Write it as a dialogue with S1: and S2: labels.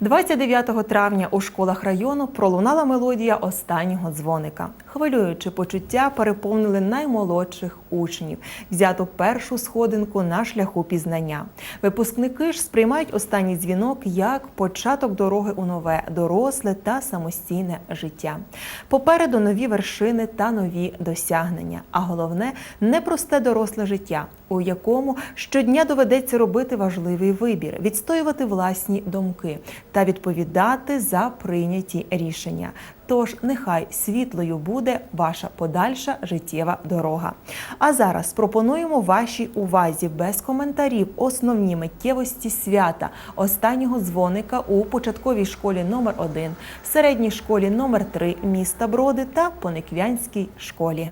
S1: 29 травня у школах району пролунала мелодія останнього дзвоника. Хвилюючи почуття переповнили наймолодших учнів, взяту першу сходинку на шляху пізнання. Випускники ж сприймають останній дзвінок як початок дороги у нове, доросле та самостійне життя. Попереду нові вершини та нові досягнення. А головне непросте доросле життя, у якому щодня доведеться робити важливий вибір, відстоювати власні думки та відповідати за прийняті рішення. Тож нехай світлою буде ваша подальша життєва дорога. А зараз пропонуємо вашій увазі без коментарів основні миттєвості свята останнього дзвоника у початковій школі номер 1 середній школі номер 3 міста Броди та Пониквянській школі.